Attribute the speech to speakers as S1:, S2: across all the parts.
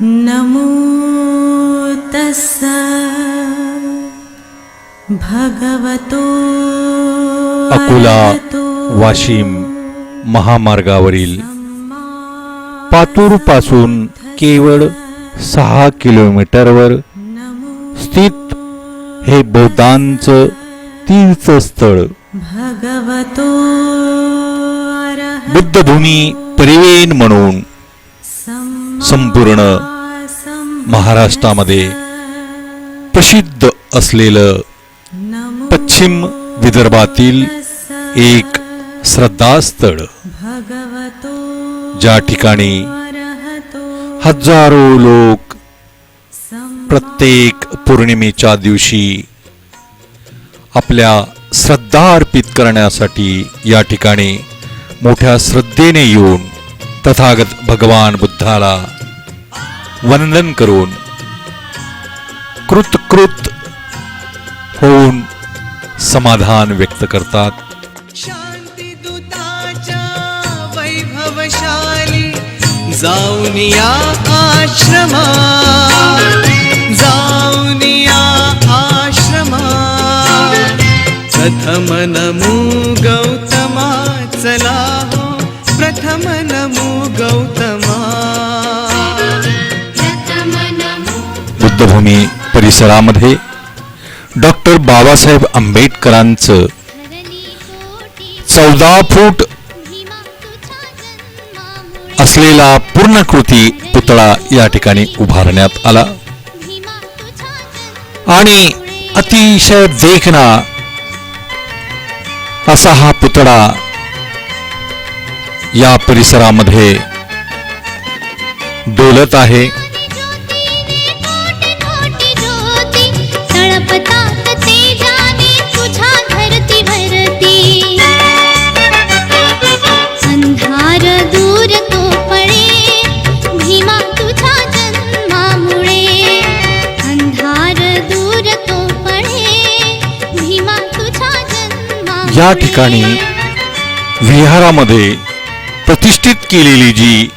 S1: नमो तस्स भगवतो
S2: अकोला वाशिम महामार्गावरील पातूरपासून केवळ सहा किलोमीटरवर स्थित हे बौद्धांचं तीर्थस्थळ. बुद्धभूमी परिवेन म्हणून संपूर्ण महाराष्ट्रामध्ये प्रसिद्ध असलेलं पश्चिम विदर्भातील एक श्रद्धास्थळ ज्या ठिकाणी हजारो लोक प्रत्येक पौर्णिमेच्या दिवशी आपल्या श्रद्धा अर्पित करण्यासाठी या ठिकाणी मोठ्या श्रद्धेने येऊन तथागत भगवान बुद्धाला वंदन करून। कृतकृत होऊन समाधान व्यक्त करतात।
S3: शांतीदूताच्या वैभवशाली जाऊन या आश्रमा जाऊन या आश्रमा प्रथम नमो गौतमा चला हो प्रथम नमो गौतमा
S2: युद्धभूमी परिसरामध्ये डॉक्टर बाबासाहेब आंबेडकरांचं चौदा फूट असलेला पूर्णकृती पुतळा या ठिकाणी उभारण्यात आला. आणि अतिशय देखणा असा हा पुतळा या परिसरामध्ये डोलत आहे. या ठिकाणी विहारामध्ये प्रतिष्ठित केलेली जी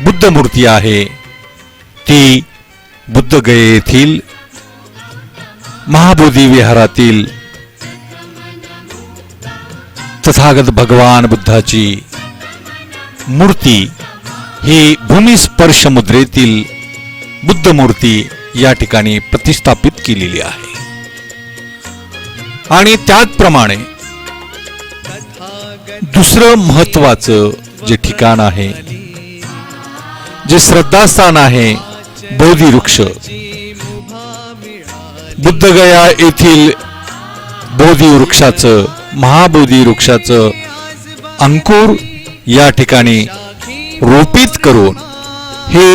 S2: बुद्ध मूर्ती आहे ती बुद्धगये येथील महाबोधी विहारातील तथागत भगवान बुद्धाची मूर्ती ही भूमिस्पर्श मुद्रेतील बुद्ध मूर्ती या ठिकाणी प्रतिष्ठापित केलेली आहे. आणि त्याचप्रमाणे दुसरं महत्वाचं जे ठिकाण आहे जे श्रद्धास्थान आहे बोधी वृक्ष बुद्धगया येथील बोधी वृक्षाचं महाबोधी वृक्षाचं अंकुर या ठिकाणी रोपित करून हे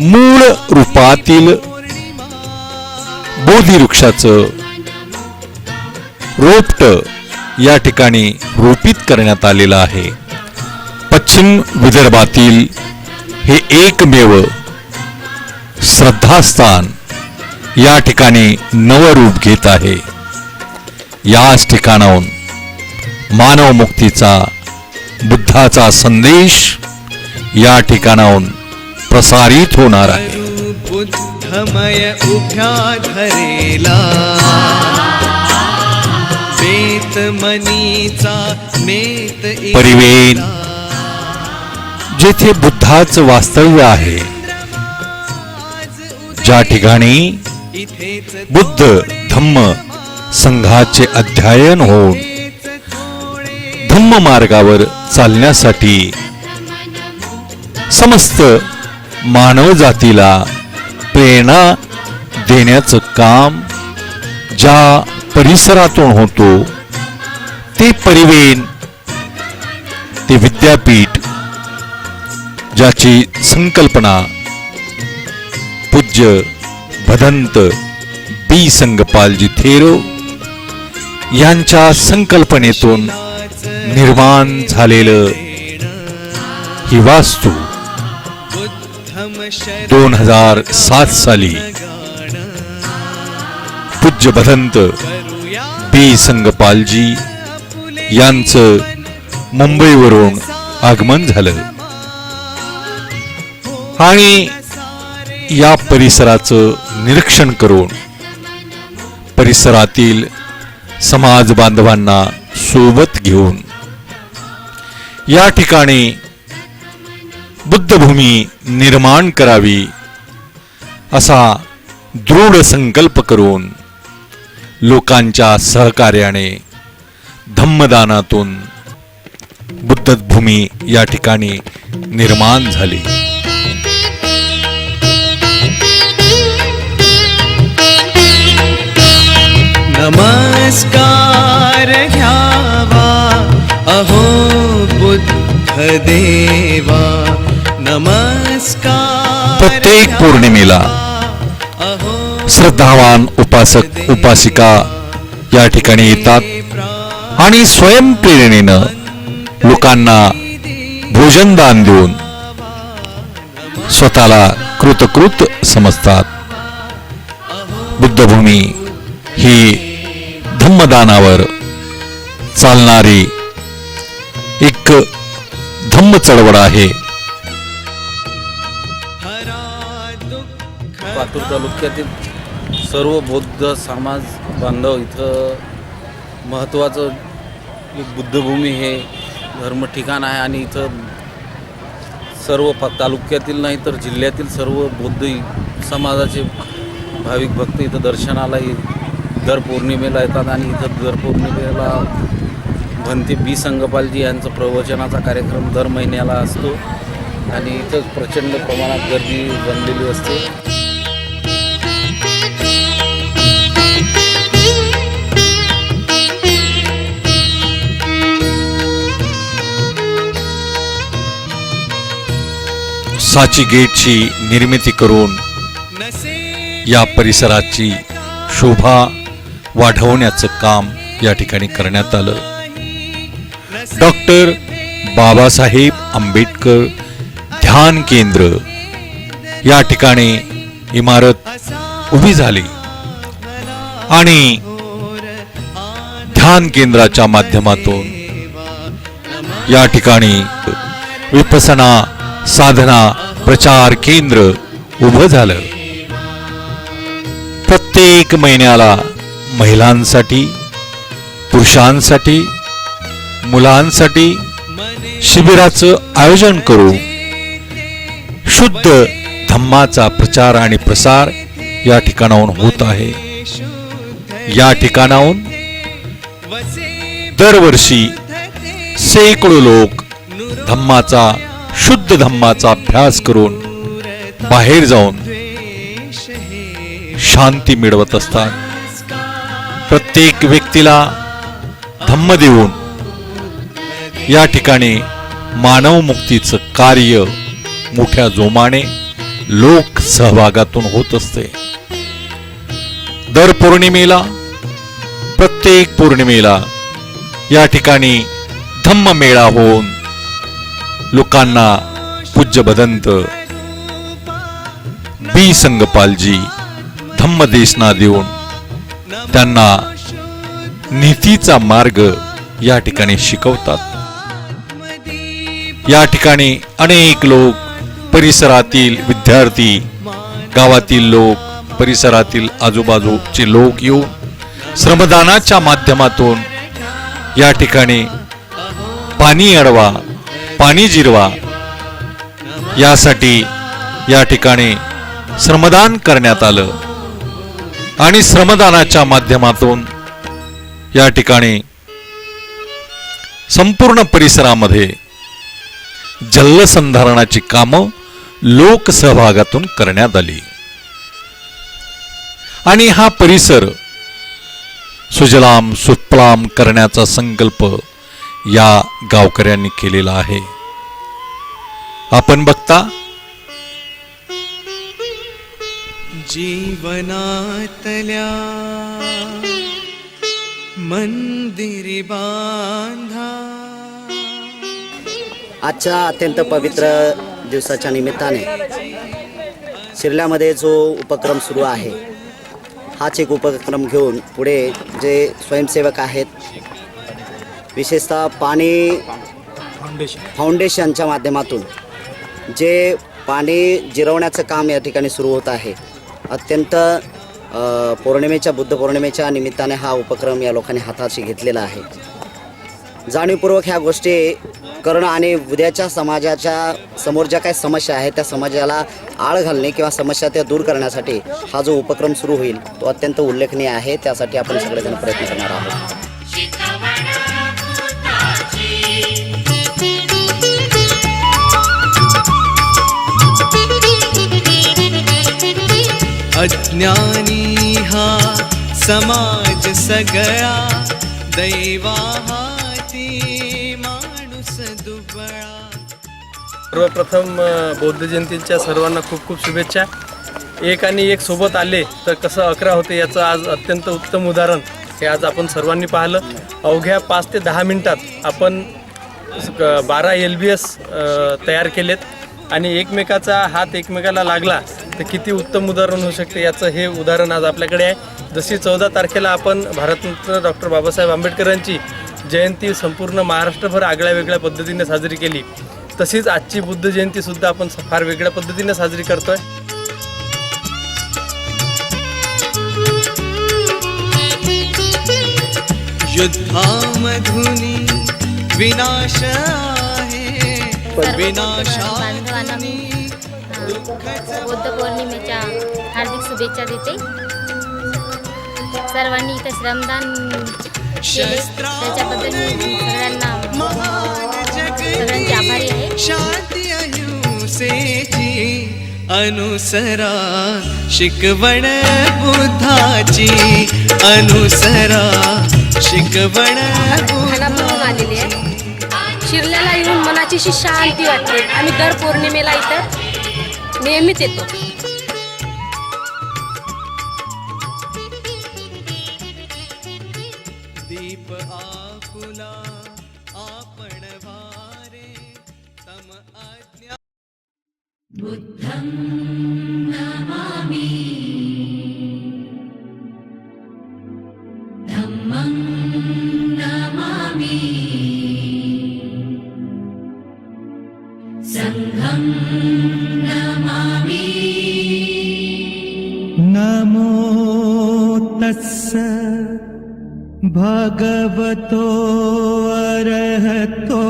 S2: मूळ रूपातील बोधी वृक्षाचं रोपट या ठिकाणी रोपित करण्यात आलेलं आहे. पश्चिम विदर्भातील हे एकमेव श्रद्धास्थान या ठिकाणी नवरूप घेत आहे. याच ठिकाणाहून मानव मुक्तीचा बुद्धाचा संदेश या ठिकाणाहून प्रसारित होणार आहे.
S3: बुद्धमय उभ्या धरेला बेत मनीचा नेत
S2: परिवेन जेथे बुद्धाचं वास्तव्य आहे. ज्या ठिकाणी बुद्ध धम्म संघाचे अध्ययन होऊन धम्म मार्गावर चालण्यासाठी समस्त मानव जातीला प्रेरणा देण्याचं काम ज्या परिसरातून होतो. ते परिवेन ते विद्यापीठ ज्याची संकल्पना पूज्य भदंत बी संगपालजी थेरो यांच्या संकल्पनेतून निर्माण झालेलं ही वास्तू दोन हजार सात साली पूज्य भदंत बी संगपालजी यांचं मुंबईवरून आगमन झालं. आणि या परिसराचं निरीक्षण करून परिसरातील समाज बांधवांना सोबत घेऊन या ठिकाणी बुद्धभूमी निर्माण करावी असा दृढ संकल्प करून लोकांच्या सहकार्याने धम्मदानातून बुद्धभूमी या ठिकाणी निर्माण झाली.
S3: नमस्कार घ्यावा अहो बुद्ध देवा नमस्कार
S2: प्रत्येक पौर्णिमेला
S3: अहो
S2: श्रद्धावान उपासक उपासिका या ठिकाणी येतात आणि स्वयंप्रेरणेनं लोकांना भोजनदान देऊन स्वतःला कृतकृत समजतात. बुद्धभूमी ही धम्मदानावर चालणारी एक धम्म चळवळ आहे.
S4: तालुक्यातील सर्व बौद्ध समाज बांधव इथं महत्त्वाचं एक बुद्धभूमी हे धर्म ठिकाण आहे आणि इथं सर्व प तालुक्यातील नाही तर जिल्ह्यातील सर्व बौद्ध समाजाचे भाविक भक्त इथं दर्शनाला दर पौर्णिमेला येतात आणि इथं दर पौर्णिमेला भंते बी संगपालजी यांचं प्रवचनाचा कार्यक्रम दर महिन्याला असतो. आणि इथं प्रचंड प्रमाणात गर्दी जमलेली असते.
S2: साची गेटची निर्मिती करून या परिसराची शोभा वाढवण्याचं काम या ठिकाणी करण्यात आलं. डॉक्टर बाबासाहेब आंबेडकर ध्यान केंद्र या ठिकाणी इमारत उभी झाली आणि ध्यान केंद्राच्या माध्यमातून या ठिकाणी विपसना साधना प्रचार केंद्र उभं झालं. प्रत्येक महिन्याला महिलांसाठी पुरुषांसाठी मुलांसाठी शिबिराचं आयोजन करू शुद्ध धम्माचा प्रचार आणि प्रसार या ठिकाणाहून होत आहे. या ठिकाणाहून दरवर्षी शेकडो लोक धम्माचा शुद्ध धम्माचा अभ्यास करून बाहेर जाऊन शांती मिळवत असतात. प्रत्येक व्यक्तीला धम्म देऊन या ठिकाणी मानव मुक्तीचं कार्य मोठ्या जोमाने लोक सहभागातून होत असते. दर पौर्णिमेला प्रत्येक पौर्णिमेला या ठिकाणी धम्म मेळा होऊन लोकांना पूज्य भदंत बी संगपालजी धम्मदेशना देऊन त्यांना नीतीचा मार्ग या ठिकाणी शिकवतात. या ठिकाणी अनेक लोक परिसरातील विद्यार्थी गावातील लोक परिसरातील आजूबाजूचे लोक येऊन श्रमदानाच्या माध्यमातून या ठिकाणी पाणी अडवा पाणी जिरवा. यासाठी या ठिकाणी श्रमदान करण्यात आलं. आणि श्रमदानाच्या माध्यमातून या ठिकाणी संपूर्ण परिसरामध्ये जलसंधारणाची कामं लोकसहभागातून करण्यात आली. आणि हा परिसर सुजलाम सुफलाम करण्याचा संकल्प या गावकऱ्यांनी केलेला आहे. आपण बघता
S3: जीवनातल्या मंदिरी बांधा.
S5: आजच्या अत्यंत पवित्र दिवसाच्या निमित्ताने शिरल्यामध्ये जो उपक्रम सुरू आहे हाच एक उपक्रम घेऊन पुढे जे स्वयंसेवक आहेत विशेषतः पाणी फाउंडेशनच्या माध्यमातून जे पाणी जिरवण्याचं काम या ठिकाणी सुरू होत आहे अत्यंत पौर्णिमेच्या बुद्ध पौर्णिमेच्या निमित्ताने हा उपक्रम या लोकांनी हाताशी घेतलेला आहे. जाणीवपूर्वक ह्या गोष्टी करणं आणि उद्याच्या समाजाच्या समोर ज्या काही समस्या आहेत त्या समाजाला आळ घालणे किंवा समस्या त्या दूर करण्यासाठी हा जो उपक्रम सुरू होईल तो अत्यंत उल्लेखनीय आहे. त्यासाठी आपण सगळेजण प्रयत्न करणार आहोत.
S3: अज्ञानी हा समाज सगळा. दैवा हाती माणूस दुबळा.
S6: सर्वप्रथम बौद्ध जयंतीच्या सर्वांना खूप खूप शुभेच्छा. एक आणि एक सोबत आले तर कसं अकरा होते याचं आज अत्यंत उत्तम उदाहरण. हे आज आपण सर्वांनी पाहिलं. अवघ्या पाच ते दहा मिनटात आपण बारा एल बी एस तयार केलेत. आणि एकमेकाचा हात एकमेकाला लागला. तर किती उत्तम उदाहरण होऊ शकते याचं हे उदाहरण आज आपल्याकडे आहे. जशी चौदा तारखेला आपण भारतरत्न डॉक्टर बाबासाहेब आंबेडकरांची जयंती संपूर्ण महाराष्ट्रभर आगळ्या वेगळ्या पद्धतीने साजरी केली तशीच आजची बुद्ध जयंती सुद्धा आपण फार वेगळ्या पद्धतीने साजरी करतोय.
S3: युद्धामधुनी विनाश आहे विनाशाधुनी
S7: बुद्ध पौर्णिमेच्या हार्दिक शुभेच्छा देते. सर्वांनी इथं श्रमदान केले. त्याच्याबद्दल मी सगळ्यांना सगळ्यांची आभारी आहे.
S3: शांती अहिंसेची अनुसरा शिकवण बुद्धाची अनुसरा शिकवण
S8: आलेली आहे शिरल्याला येऊन मनाची शांती वाटते. आम्ही दर पौर्णिमेला इथं नेहमीच येतो.
S3: दीप आपुला आपण वारे तम अज्ञा
S9: नमो तस्स भगवतो अरहतो।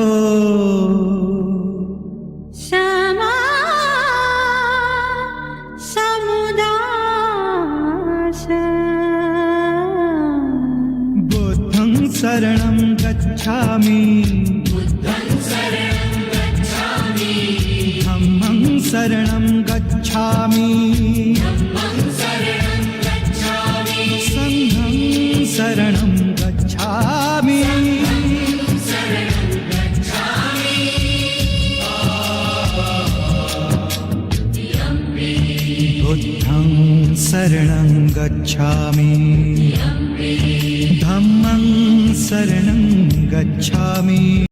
S9: बुद्धं शरणं गच्छामि। धम्मं शरणं गच्छामि शरणं गच्छामि। धम्मं। शरणं गच्छामि